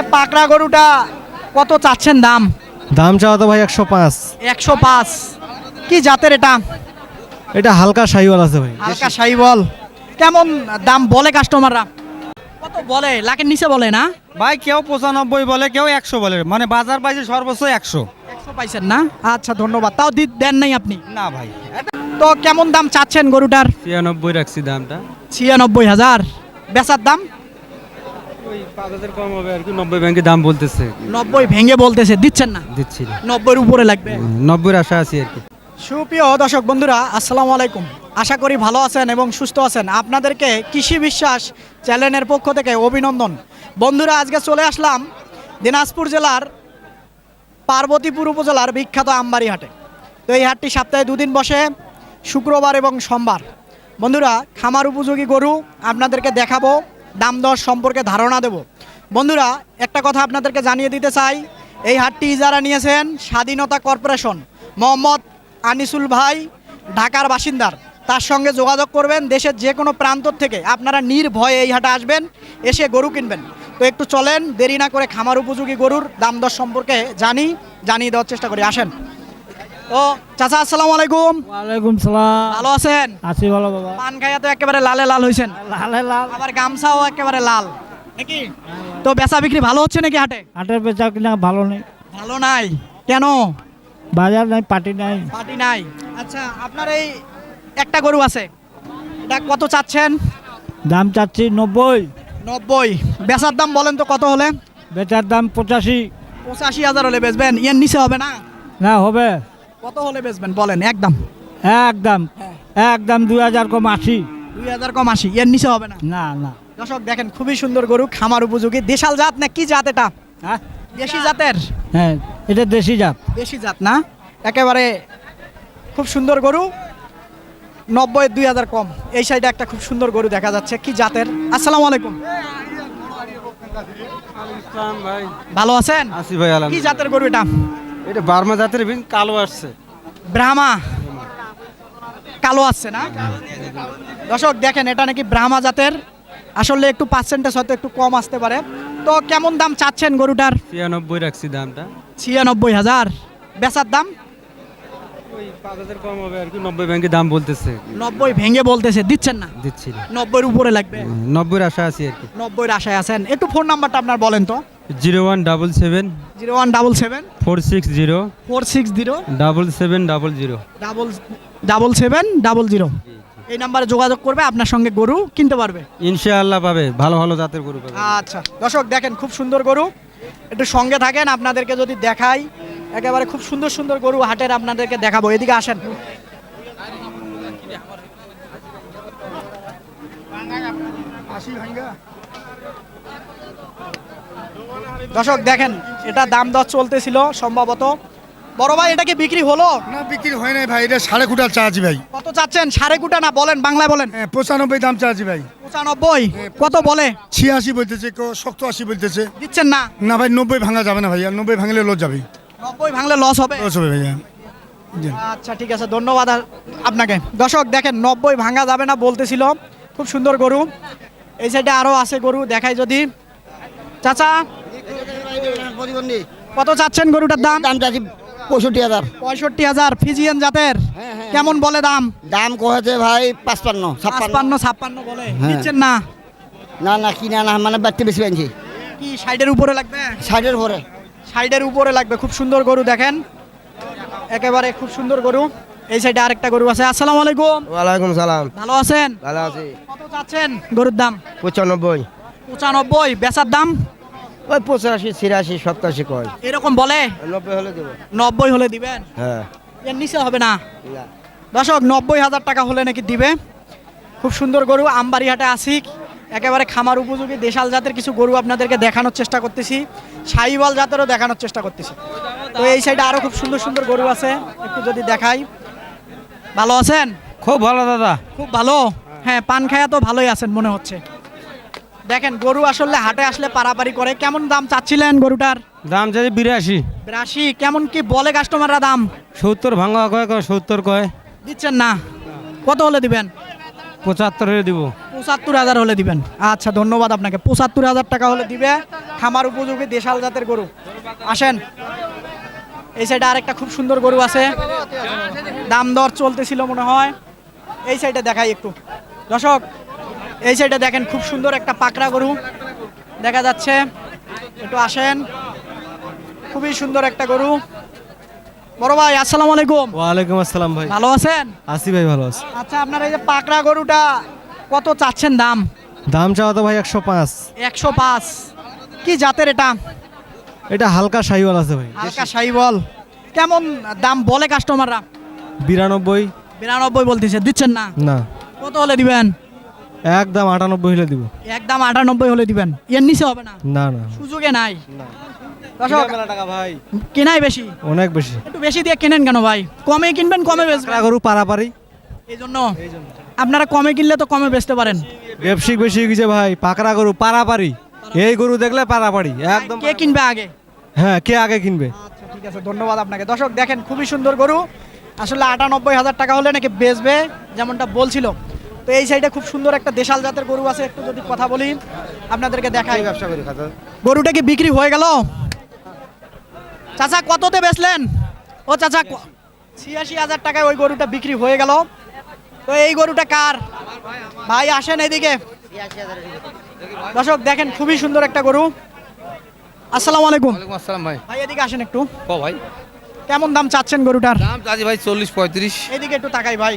পাকড়া গরুটা কত চাচ্ছেন দাম? দাম চাওয়া তো ভাই একশো পাঁচ। একশো পাঁচ। কি জাতের এটা? এটা হালকা শাহিওয়াল আছে ভাই। হালকা সাইবল কেমন দাম বলে কাস্টমাররা কত বলে? লাখের নিচে বলে না? ভাই কেউ পঁচানব্বই বলে কেউ একশো বলে। মানে বাজার পাইছে সর্বোচ্চ একশো। একশো পাইছেন না? আচ্ছা ধন্যবাদ। তাও দি- দেন নাই আপনি? না ভাই। তো কেমন দাম চাচ্ছেন গরুটার? ছিয়ানব্বই রাখছি দামটা। ছিয়ানব্বই হাজার। বেচার দাম? ওই পাঁচ হাজার কম হবে আর কি নব্বই ব্যাংকে দাম বলতেছে। নব্বই ভেঙে বলতেছে দিচ্ছেন না? দিচ্ছি। না নব্বইয়ের উপরে লাগবে। নব্বইয়ের আশা আছি আর কি। সুপ্রিয় দর্শক বন্ধুরা আসসালামু আলাইকুম। আশা করি ভালো আছেন এবং সুস্থ আছেন। আপনাদেরকে কৃষি বিশ্বাস চ্যানেলের পক্ষ থেকে অভিনন্দন। বন্ধুরা আজকে চলে আসলাম দিনাজপুর জেলার পার্বতীপুর উপজেলার বিখ্যাত আমবাড়ি হাটে। তো এই হাটটি সপ্তাহে দুদিন বসে শুক্রবার এবং সোমবার। বন্ধুরা খামার উপযোগী গরু আপনাদেরকে দেখাবো। দাম দর সম্পর্কে ধারণা দেব। বন্ধুরা, একটা কথা আপনাদেরকে জানিয়ে দিতে চাই। এই হাটটি ইজারা নিয়েছেন, স্বাধীনতা কর্পোরেশন, মোহাম্মদ আনিসুল ভাই, ঢাকার বাসিন্দার, তার সঙ্গে যোগাযোগ করবেন। দেশের যে কোনো প্রান্ত থেকে আপনারা নির্ভয়ে এই হাটে আসবেন, এসে গরু কিনবেন। তো একটু চলেন, দেরি না করে খামার উপযোগী গরুর দাম দর সম্পর্কে জানি, জানিয়ে দেওয়ার চেষ্টা করি। আসেন। ও চাচা আসসালামু আলাইকুম। ওয়ালাইকুম সালাম। ভালো আছেন? আছি ভালো বাবা। পান খাইয়া তো একেবারে লালে লাল হয়েছেন লালে লাল। আবার গামছাও একেবারে লাল। নাকি? তো বেচা বিক্রি ভালো হচ্ছে নাকি হাটে? হাটের বেচা কিনা ভালো নেই। ভালো নাই। কেন? বাজার নাই পার্টি নাই। পার্টি নাই। আচ্ছা আপনার এই একটা গরু আছে। এটা কত চাচ্ছেন? দাম চাচ্ছি নব্বই। নব্বই। বেচার দাম বলেন তো কত হলে? বেচার দাম পঁচাশি। পঁচাশি হাজার হলে বেচবেন। ইয়ের নিচে হবে না? না হবে। কত হলে বেচবেন? বলেন একদম। একদম। একদম দুই হাজার কম আশি। দুই হাজার কম আশি এর নিচে হবে না? না না। দর্শক দেখেন খুবই সুন্দর গরু খামার উপযোগী। দেশাল জাত না কি জাত এটা? হ্যাঁ। দেশি জাতের? হ্যাঁ এটা দেশি জাত। দেশি জাত না? একেবারে খুব সুন্দর গরু নব্বই দুই হাজার কম। এই সাইডে একটা খুব সুন্দর গরু দেখা যাচ্ছে। কি জাতের? আসসালামু আলাইকুম। ভালো আছেন? আছি ভাই কি জাতের গরু এটা? এটা বার্মা জাতের বিন কালো আসছে। ব্রাহ্মা। কালো আসছে না? দর্শক দেখেন এটা নাকি ব্রাহ্মা জাতের। আসলে একটু পার্সেন্টেজ হয়তো একটু কম আসতে পারে। তো কেমন দাম চাচ্ছেন গরুটার? ছিয়ানব্বই রাখছি দামটা। ছিয়ানব্বই হাজার। বেচার দাম? ওই পাঁচ হাজার কম হবে আর কি নব্বই ব্যাংকে দাম বলতেছে। নব্বই ভেঙে বলতেছে দিচ্ছেন না? দিচ্ছি না নব্বইয়ের উপরে লাগবে? নব্বইয়ের আশা আছি আর কি। নব্বইয়ের আশায় আছেন। একটু ফোন নাম্বারটা আপনার বলেন তো। Zero one double seven zero one double seven. Four six zero four six zero. Double seven double zero. Double double seven double zero. এই নাম্বারে যোগাযোগ করবে আপনার সঙ্গে গরু কিনতে পারবে। ইনশাআল্লাহ পাবে ভালো ভালো জাতের গরু পাবে। আচ্ছা দর্শক দেখেন খুব সুন্দর গরু। একটু সঙ্গে থাকেন আপনাদেরকে যদি দেখাই। একেবারে খুব সুন্দর সুন্দর গরু হাটের আপনাদেরকে দেখাবো। এদিকে আসেন। দর্শক দেখেন এটা দাম দর চলতেছিল সম্ভবত। বড় ভাই এটা কি বিক্রি হলো? না বিক্রি হয় নাই ভাই এটা সাড়ে কুটার চা আছি ভাই। কত চাচ্ছেন? সাড়ে কুটা না বলেন বাংলায় বলেন। হ্যাঁ পঁচানব্বই দাম চা ভাই। পঁচানব্বই? কত বলে? ছিয়াশি বলতেছে কেউ শক্ত আশি বলতেছে। দিচ্ছেন না। না ভাই নব্বই ভাঙা যাবে না ভাই আর নব্বই ভাঙলে লোজ যাবে। নব্বই ভাঙলে লস হবে। লস হবে ভাইয়া। আচ্ছা ঠিক আছে ধন্যবাদ আপনাকে। দর্শক দেখেন নব্বই ভাঙা যাবে না বলতেছিল। খুব সুন্দর গরু। এই সাইডে আরও আছে গরু দেখাই যদি। চাচা কত চাচ্ছেন গরুটার দাম? দাম চাচ্ছি পঁয়ষট্টি হাজার। পঁয়ষট্টি হাজার ফিজিয়ান জাতের। হ্যাঁ, হ্যাঁ। কেমন বলে দাম? দাম কহেছে ভাই পাঁচপান্ন ছাপ্পান্ন। ছাপ্পান্ন বলে। হ্যাঁ। দিচ্ছেন না? না না কিনা না মানে বাড়তে বেশি পেয়েছি কি সাইডের উপরে লাগবে? সাইডের পরে সাইডের উপরে লাগবে খুব সুন্দর গরু দেখেন। একেবারে খুব সুন্দর গরু। এই সাইডে আরেকটা গরু আছে। আসসালামু আলাইকুম। ওয়ালাইকুম সালাম। ভালো আছেন? ভালো আছি। কত চাচ্ছেন গরুর দাম? পঁচানব্বই। পঁচানব্বই। বেচার দাম? ওই পঁচাশি ছিয়াশি সপ্তাশি কয়। এরকম বলে? নব্বই হলে দেবো। নব্বই হলে দিবেন? হ্যাঁ। এর নিচে হবে না। দর্শক নব্বই হাজার টাকা হলে নাকি দিবে। খুব সুন্দর গরু। আমবাড়ি হাটে আসি একেবারে খামার উপযোগী দেশাল জাতের কিছু গরু আপনাদেরকে দেখানোর চেষ্টা করতেছি। সাইওয়াল জাতেরও দেখানোর চেষ্টা করতেছি। তো এই সাইডে আরও খুব সুন্দর সুন্দর গরু আছে একটু যদি দেখাই। ভালো আছেন? খুব ভালো দাদা। খুব ভালো? হ্যাঁ পান খায়া তো ভালোই আছেন মনে হচ্ছে। দেখেন গরু আসলে হাটে আসলে পারাপারি করে। কেমন দাম চাচ্ছিলেন গরুটার? দাম চাই বিরাশি। বিরাশি? কেমন কি বলে কাস্টমাররা দাম? সত্তর ভাঙা কয় কয় সত্তর কয়। দিচ্ছেন না। কত হলে দিবেন? পঁচাত্তর দিব। পঁচাত্তর হাজার হলে দিবেন। আচ্ছা ধন্যবাদ আপনাকে। পঁচাত্তর হাজার টাকা হলে দিবে খামার উপযোগী দেশাল জাতের গরু। আসেন। এই সাইডে আরেকটা খুব সুন্দর গরু আছে। দাম দর চলতেছিল মনে হয়। এই সাইডে দেখাই একটু। দর্শক, এই সাইডে দেখেন খুব সুন্দর একটা পাকড়া গরু। দেখা যাচ্ছে। একটু আসেন। খুবই সুন্দর একটা গরু। বড় ভাই আসসালামু আলাইকুম। ওয়ালাইকুম আসসালাম ভাই। ভালো আছেন? আসি ভাই ভালো আছে। আচ্ছা আপনার এই যে পাকড়া গরুটা কত চাচ্ছেন দাম? দাম চাওয়া তো ভাই একশো পাঁচ। একশো পাঁচ। কি জাতের এটা? এটা হালকা শাহিওয়াল আছে ভাই হালকা সাইবল কেমন দাম বলে কাস্টমাররা বিরানব্বই। বিরানব্বই বলতেছে দিচ্ছেন না? না। কত হলে দিবেন? একদম আটানব্বই হলে দিব। একদম আটানব্বই হলে দিবেন। এর নিচে হবে না? না না। সুযোগে নাই? দর্শক টাকা ভাই? কেনাই বেশি। অনেক বেশি। একটু বেশি দিয়ে কেনেন কেন ভাই? কমে কিনবেন কমে বেচবেন? গরু পারাপারি। এই জন্য। আপনারা কমে কিনলে তো কমে বেচতে পারেন। ব্যবসায়িক বেশি গেছে ভাই পাকড়া গরু পারাপারি। এই গরু দেখলে পারাপারি একদম কে কিনবে আগে? হ্যাঁ কে আগে কিনবে? আচ্ছা ঠিক আছে ধন্যবাদ আপনাকে। দর্শক দেখেন খুবই সুন্দর গরু। আসলে আটানব্বই হাজার টাকা হলে নাকি বেচবে যেমনটা বলছিল। তো এই সাইডে খুব সুন্দর একটা দেশাল জাতের গরু আছে একটু যদি কথা বলি আপনাদেরকে দেখাই। ব্যবসা করি গরুটা কি বিক্রি হয়ে গেল? চাচা কততে বেচলেন? ও চাচা ছিয়াশি হাজার টাকায় ওই গরুটা বিক্রি হয়ে গেল। তো এই গরুটা কার? ভাই আসেন এইদিকে দর্শক দেখেন খুবই সুন্দর একটা গরু। আসসালামু আলাইকুম। আসসালাম ভাই। ভাই এদিকে আসেন একটু। ক ভাই? কেমন দাম চাচ্ছেন গরুটার? দাম চাচ্ছি ভাই চল্লিশ পঁয়ত্রিশ। এদিকে একটু তাকাই ভাই।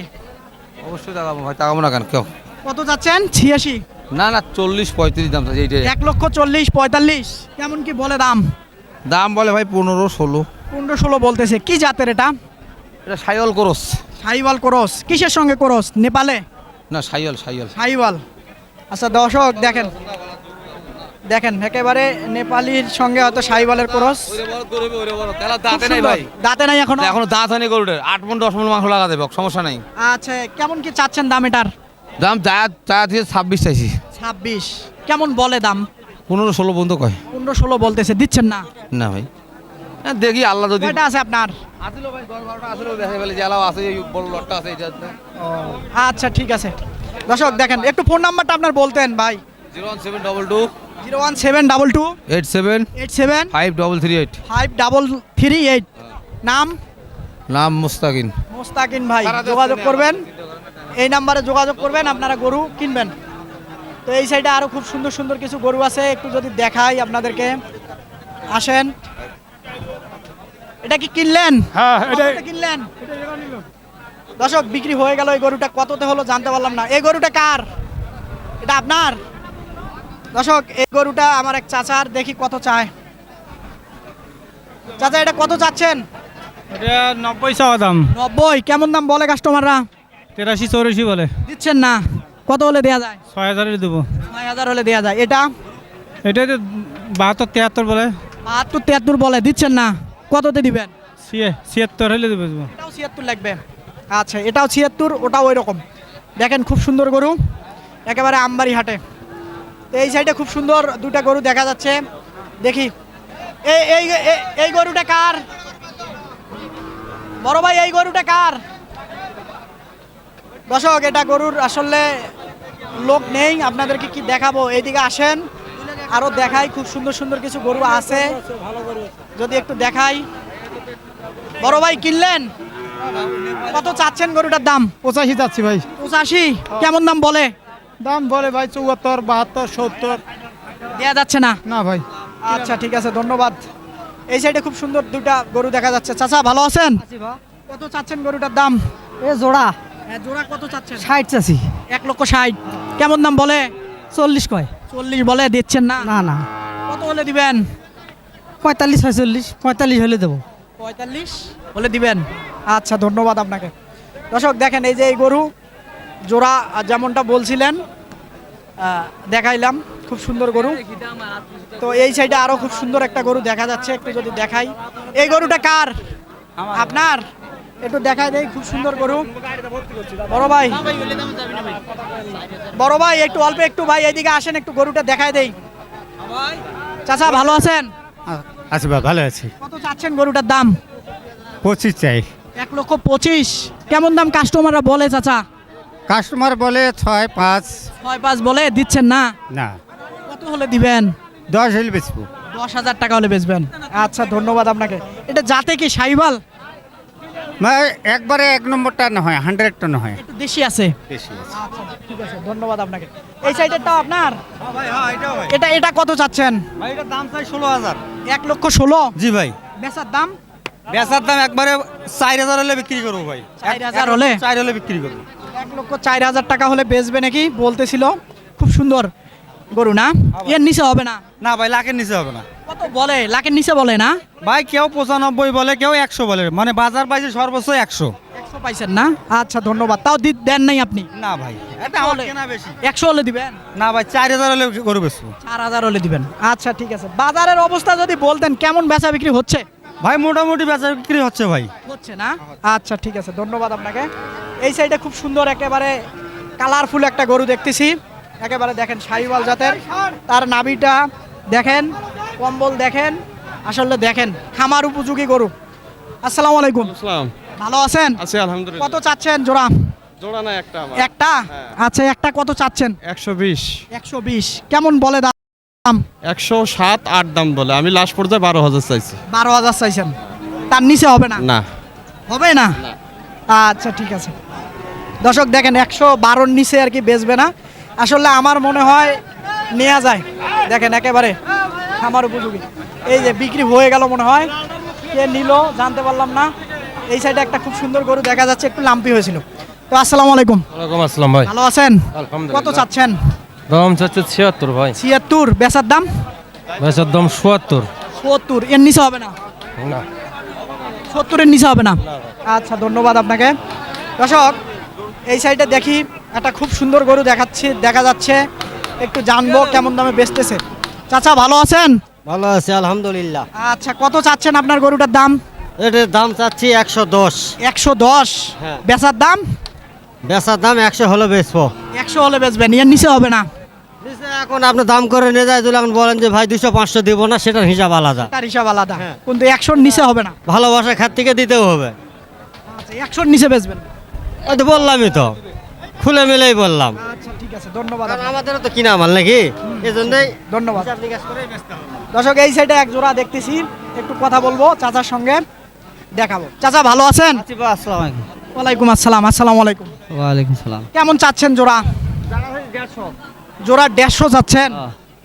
অবশ্যই তাকাবো ভাই তাকাবো না কেন? কেউ? কত চাচ্ছেন? ছিয়াশি? না না চল্লিশ পঁয়ত্রিশ দাম চাচ্ছি এক লক্ষ চল্লিশ পঁয়তাল্লিশ। কেমন কি বলে দাম? দাম বলে ভাই পনেরো ষোলো। পনেরো ষোলো বলতেছে। কি জাতের এটা? এটা সাইল করস। সাইওয়াল করস। কিসের সঙ্গে করস? নেপালে? না সাইল সাইল সাইওয়াল। আচ্ছা দর্শক দেখেন। দেখেন একেবারে নেপালির সঙ্গে হয়তো সাইওয়ালের করস। খুব সুন্দর। দাঁতে নাই এখন? এখনও দাঁত হয়নি গরুটার। আট মন দশ মন মাংস লাগা দেবে সমস্যা নাই। আচ্ছা কেমন কি চাচ্ছেন দাম এটার? দাম চা চা থেকে ছাব্বিশ চাইছি। ছাব্বিশ। কেমন বলে দাম? পনেরো ষোলো পর্যন্ত কয়? পনেরো ষোলো বলতেছে দিচ্ছেন না? না ভাই। হ্যাঁ, দেখি আল্লাহ যদি কয়টা আছে আপনার? আসলো ভাই দশ বারোটা আসলো দেখা গেলে জেলাও আছে এই বড় লটটা আছে এটা আচ্ছা ঠিক আছে। দর্শক দেখেন একটু ফোন নাম্বারটা আপনার বলতেন ভাই। Zero one seven double two. Zero one seven double two. Eight seven. Eight seven. Five double three eight. Five double three eight. নাম? নাম মুস্তাকিন। মোস্তাকিন ভাই যোগাযোগ করবেন। এই নাম্বারে যোগাযোগ করবেন আপনারা গরু কিনবেন। তো এই সাইডে আরও খুব সুন্দর সুন্দর কিছু গরু আছে একটু যদি দেখাই আপনাদেরকে। আসেন। এটা কি কিনলেন? হ্যাঁ কিনলেন? দর্শক বিক্রি হয়ে গেল এই গরুটা কততে হলো জানতে পারলাম না। এই গরুটা কার? এটা আপনার? দর্শক এই গরুটা আমার এক চাচার দেখি কত চায়। চাচা এটা কত চাচ্ছেন? এটা নব্বই চাওয়া দাম। নব্বই কেমন দাম বলে কাস্টমাররা তেরাশি চৌরাশি বলে। দিচ্ছেন না। কত হলে দেওয়া যায়? ছয় হাজারের দেবো। ছয় হাজার হলে দেওয়া যায়। এটা? এটা তো বাহাত্তর তিয়াত্তর বলে। বাহাত্তর তিয়াত্তর বলে দিচ্ছেন না। কততে দিবেন? ছিয়াত্তর হলে দেবো এটাও ছিয়াত্তর লাগবে। আচ্ছা এটাও ছিয়াত্তর ওটাও ওই রকম দেখেন খুব সুন্দর গরু। একেবারে আমবাড়ি হাটে। তো এই সাইডে খুব সুন্দর দুটা গরু দেখা যাচ্ছে। দেখি। এই এই এই- এই গরুটা কার? বড় ভাই এই গরুটা কার? দর্শক এটা গরুর আসলে লোক নেই আপনাদেরকে কি দেখাবো? এইদিকে আসেন আরও দেখাই খুব সুন্দর সুন্দর কিছু গরু আছে। যদি একটু দেখাই। বড় ভাই কিনলেন? কত চাচ্ছেন গরুটার দাম? পঁচাশি যাচ্ছি ভাই। পঁচাশি? কেমন দাম বলে? দাম বলে ভাই চুয়াত্তর বাহাত্তর সত্তর। দেয়া যাচ্ছে না? না ভাই। আচ্ছা ঠিক আছে ধন্যবাদ। এই সাইডে খুব সুন্দর দুটা গরু দেখা যাচ্ছে। চাচা ভালো আছেন? কত চাচ্ছেন গরুটার দাম? এ জোড়া। জোড়া কত চাচ্ছেন? ষাট চাষি এক লক্ষ ষাট। কেমন দাম বলে? চল্লিশ কয়। চল্লিশ বলে দিচ্ছেন না? না না। কত হলে দিবেন? পঁয়তাল্লিশ ছয়চল্লিশ পঁয়তাল্লিশ হলে দেবো। পঁয়তাল্লিশ বলে দিবেন? আচ্ছা ধন্যবাদ আপনাকে। দর্শক দেখেন এই যে এই গরু জোড়া যেমনটা বলছিলেন দেখাইলাম। খুব সুন্দর গরু। তো এই সাইডে আরও খুব সুন্দর একটা গরু দেখা যাচ্ছে একটু যদি দেখাই। এই গরুটা কার? আপনার? একটু দেখাই দেয় খুব সুন্দর গরু। বড় ভাই। বড় ভাই একটু অল্প একটু ভাই এইদিকে আসেন একটু গরুটা দেখাই দেই। চাচা ভালো আছেন? আচ্ছা ভাই ভালো আছি। কত চাচ্ছেন গরুটার দাম? পঁচিশ চাই। এক লক্ষ পঁচিশ। কেমন দাম কাস্টমাররা বলে চাচা? কাস্টমার বলে ছয় পাঁচ। ছয় পাঁচ বলে দিচ্ছেন না? না। কত হলে দিবেন? দশ হলে বেচবো। দশ হাজার টাকা হলে বেচবেন। আচ্ছা ধন্যবাদ আপনাকে। এটা যাতে কি সাইবাল মানে একবারে এক নম্বরটা না হয় হান্ড্রেডটা না হয় একটু দেশি আছে। বেশি আছে। আচ্ছা ঠিক আছে ধন্যবাদ আপনাকে। এই সাইডেরটাও আপনার? ভাই হ্যাঁ ভাই। এটা এটা কত চাচ্ছেন? ভাই এটার দাম চাই ষোলো হাজার। এক লক্ষ ষোলো? জি ভাই। বেচার দাম? বেচার দাম একবারে চার হাজার হলে বিক্রি করব ভাই। চার হাজার হলে? চার হলে বিক্রি করব। এক লক্ষ চার হাজার টাকা হলে বেচবে নাকি? বলতেছিল। খুব সুন্দর। গরু না? এর নিচে হবে না? না ভাই লাখের নিচে হবে না। কত বলে? লাখের নিচে বলে না? ভাই কেউ পঁচানব্বই বলে কেউ একশো বলে। মানে বাজার পাইছে সর্বোচ্চ একশো। একশো পাইছেন না? আচ্ছা ধন্যবাদ। তাও দি- দেন নাই আপনি? না ভাই এটা আমার কেনা বেশি। একশো হলে দিবেন? না ভাই চার হাজার হলে গরু বেচবো। চার হাজার হলে দিবেন। আচ্ছা ঠিক আছে। বাজারের অবস্থা যদি বলতেন কেমন বেচা বিক্রি হচ্ছে? ভাই মোটামুটি বেচা বিক্রি হচ্ছে ভাই। হচ্ছে না? আচ্ছা ঠিক আছে। ধন্যবাদ আপনাকে। এই সাইডে খুব সুন্দর একেবারে কালারফুল একটা গরু দেখতেছি। একেবারে দেখেন শাহিওয়াল জাতের। তার নাভিটা দেখেন কম্বল দেখেন আসলে দেখেন খামার উপযোগী গরু। আসসালামু আলাইকুম। আসসালাম। ভালো আছেন? আছি আলহামদুলিল্লাহ। কত চাচ্ছেন জোড়া? জোড়া না একটা একটা? আচ্ছা একটা কত চাচ্ছেন? একশো বিশ। একশো বিশ। কেমন বলে দাম? একশো সাত আট দাম বলে। আমি লাস্ট পর্যায়ে বারো হাজার চাইছি। বারো হাজার চাইছেন। তার নিচে হবে না? না। হবে না। আচ্ছা ঠিক আছে। দর্শক দেখেন একশো বারোর নিচে আর কি বেচবে না। আসলে আমার মনে হয় নেওয়া যায়। দেখেন একেবারে আমার উপযোগী। এই যে বিক্রি হয়ে গেল মনে হয়। কে নিল জানতে পারলাম না। এই সাইডে একটা খুব সুন্দর গরু দেখা যাচ্ছে একটু লাম্পি হয়েছিল। তো আসসালামু আলাইকুম। ওয়ালাইকুম আসসালাম ভাই। ভালো আছেন? কত চাচ্ছেন? দাম চাচ্ছে ছিয়াত্তর ভাই। ছিয়াত্তর বেচার দাম? বেচার দাম চুয়াত্তর সত্তর এর নিচে হবে না? না। সত্তরের নিচে হবে না? আচ্ছা ধন্যবাদ আপনাকে। দর্শক এই সাইডে দেখি একটা খুব সুন্দর গরু দেখাচ্ছে দেখা যাচ্ছে। একটু জানব কেমন দামে বেচতেছে। চাচা ভালো আছেন? ভালো আছে আলহামদুলিল্লাহ। আচ্ছা কত চাচ্ছেন আপনার গরুটার দাম? এটার দাম চাচ্ছি একশো দশ। একশো দশ? হ্যাঁ। বেচার দাম? বেচার দাম একশো হলে বেচবো। একশো হলে বেচবেন এর নিচে হবে না? এখন আপনি দাম করে নিয়ে যায় যদি এখন বলেন যে ভাই দুশো পাঁচশো দিব না সেটার হিসাব আলাদা। তার হিসাব আলাদা। হ্যাঁ। কিন্তু একশোর নিচে হবে না। ভালোবাসা খাত থেকে দিতেও হবে। আচ্ছা একশোর নিচে বেচবেন। ওই তো বললামই তো। খুলে মিলেই বললাম। আচ্ছা ঠিক আছে ধন্যবাদ কারণ আমাদেরও তো কিনা মাল নাকি? এই ধন্যবাদ। হিসাব নিকাশ করেই বেচতে হবে। দর্শক এই সাইডে এক জোড়া দেখতেছি। একটু কথা বলব চাচার সঙ্গে। দেখাবো। চাচা ভালো আছেন? ওয়ালাইকুম আসসালাম আসসালামু আলাইকুম। ওয়ালাইকুম সালাম। কেমন চাচ্ছেন জোড়া? জোড়া দেড়শো চাচ্ছেন?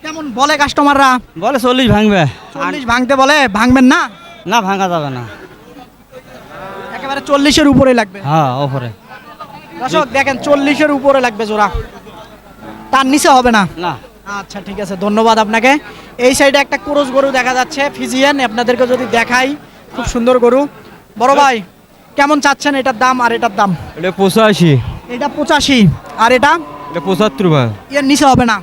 কেমন বলে কাস্টমাররা বলে চল্লিশ ভাঙবে। চল্লিশ ভাঙতে বলে ভাঙবেন না? না ভাঙা যাবে না। একেবারে চল্লিশের উপরে লাগবে। হ্যাঁ ওপরে। দর্শক দেখেন চল্লিশের উপরে লাগবে জোড়া। তার নিচে হবে না? না। আচ্ছা ঠিক আছে ধন্যবাদ আপনাকে। এই সাইডে একটা ক্রোজ গরু দেখা যাচ্ছে ফিজিয়ান আপনাদেরকে যদি দেখাই খুব সুন্দর গরু। বড় ভাই কেমন চাচ্ছেন এটার দাম আর এটার দাম? এটা পঁচাশি। এটা পঁচাশি আর এটা? এটা পঁচাত্তর ভাই। এর নিচে হবে না?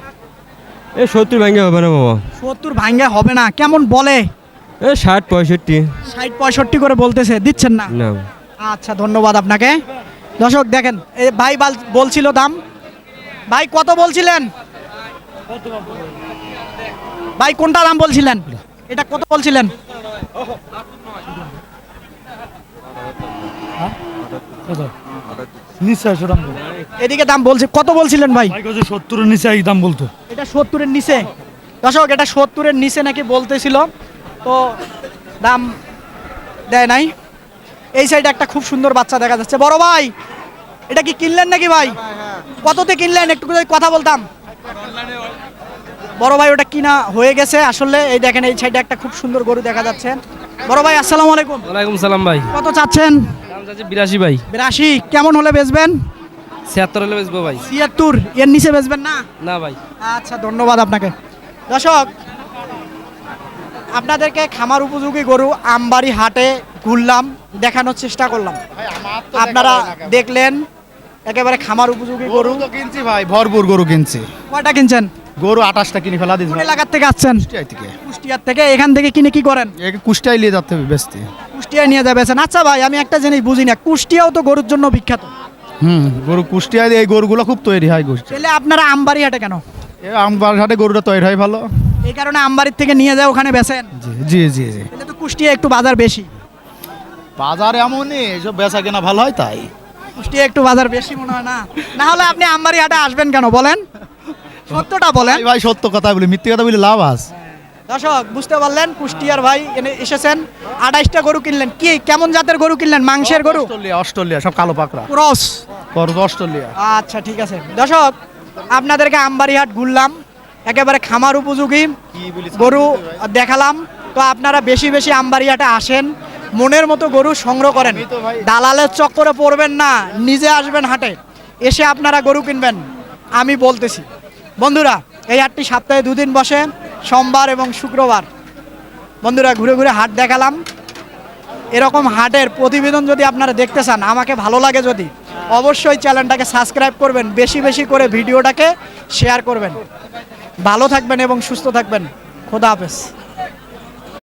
এ সত্তর ভেঙে হবে না বাবা। সত্তর ভাঙ্গে হবে না কেমন বলে? এ ষাট পঁয়ষট্টি। ষাট পঁয়ষট্টি করে বলতেছে দিচ্ছেন না? না। আচ্ছা ধন্যবাদ আপনাকে। দর্শক দেখেন ভাই বলছিল দাম। ভাই কত বলছিলেন? ভাই কোনটা দাম বলছিলেন? এটা কত বলছিলেন? এদিকে দাম বলছে কত বলছিলেন ভাই? ভাই সত্তরের নিচে এই দাম বলতো। এটা সত্তরের নিচে। দর্শক এটা সত্তরের নিচে নাকি বলতেছিল। তো দাম দেয় নাই। এই সাইডে একটা খুব সুন্দর বাচ্চা দেখা যাচ্ছে। বড় ভাই এটা কি কিনলেন নাকি ভাই? কততে কিনলেন? একটু কথা বলতাম। বড় ভাই ওটা কিনা হয়ে গেছে আসলে। এই দেখেন এই সাইডে একটা খুব সুন্দর গরু দেখা যাচ্ছে। বড় ভাই আসসালামু আলাইকুম। ওয়ালাইকুম সালাম ভাই। কত চাচ্ছেন? দাম চাচ্ছে বিরাশি ভাই। বিরাশি। কেমন হলে বেচবেন? ছিয়াত্তর হলে বেচবো ভাই। ছিয়াত্তর। এর নিচে বেচবেন না? না ভাই। আচ্ছা ধন্যবাদ আপনাকে। দর্শক আপনাদেরকে খামার উপযোগী গরু আমবাড়ি হাটে ঘুরলাম দেখানোর চেষ্টা করলাম। আপনারা দেখলেন একেবারে খামার উপযোগী গরু তো কিনছি ভাই ভরপুর গরু কিনছি। কয়টা কিনছেন? গরু আঠাশটা কিনে ফেলা দিস এলাকার থেকে আসছেন? থেকে। কুষ্টিয়ার থেকে এখান থেকে কিনে কি করেন? একে কুষ্টিয়ায় নিয়ে যেতে হবে বেচতে। কুষ্টিয়ায় নিয়ে যাবেছেন আচ্ছা ভাই আমি একটা জিনিস বুঝি না কুষ্টিয়াও তো গরুর জন্য বিখ্যাত। হুম গরু কুষ্টিয়ায় এই গরুগুলো খুব তৈরি হয় তাহলে আপনারা আমবাড়ি হাটে কেন? আমবার ঘাটে গরুটা তৈরি হয় ভালো। এই কারণে আমবাড়ির থেকে নিয়ে যায় ওখানে বেচেন। জি জি জি তো কুষ্টিয়া একটু বাজার বেশি। বাজার এমনই এসব বেচা কেনা ভালো হয় তাই। কুষ্টিয়া একটু বাজার বেশি মনে হয় না। না হলে আপনি আমবাড়ি হাটে আসবেন কেন বলেন? সত্যটা বলেন। ভাই সত্য কথা বলি মিথ্যে কথা বলি লাভ আছে। দর্শক বুঝতে পারলেন কুষ্টিয়ার ভাই এনে এসেছেন। আঠাইশটা গরু কিনলেন। কি কেমন জাতের গরু কিনলেন? মাংসের গরু? অস্ট্রেলিয়া অস্ট্রেলিয়া সব কালো পাকড়া। ক্রস। করজ অস্ট্রেলিয়া। আচ্ছা ঠিক আছে। দর্শক আপনাদেরকে আমবাড়িহাট ঘুরলাম। একেবারে খামার উপযোগী। গরু দেখালাম। তো আপনারা বেশি বেশি আমবাড়িহাটে আসেন। মনের মতো গরু সংগ্রহ করেন। দালালের চক্করে পড়বেন না নিজে আসবেন হাটে এসে আপনারা গরু কিনবেন আমি বলতেছি। বন্ধুরা এই হাটটি সপ্তাহে দুদিন বসে সোমবার এবং শুক্রবার। বন্ধুরা ঘুরে ঘুরে হাট দেখালাম। এরকম হাটের প্রতিবেদন যদি আপনারা দেখতে চান আমাকে ভালো লাগে যদি অবশ্যই চ্যানেলটাকে সাবস্ক্রাইব করবেন বেশি বেশি করে ভিডিওটাকে শেয়ার করবেন। ভালো থাকবেন এবং সুস্থ থাকবেন। খোদা হাফেজ।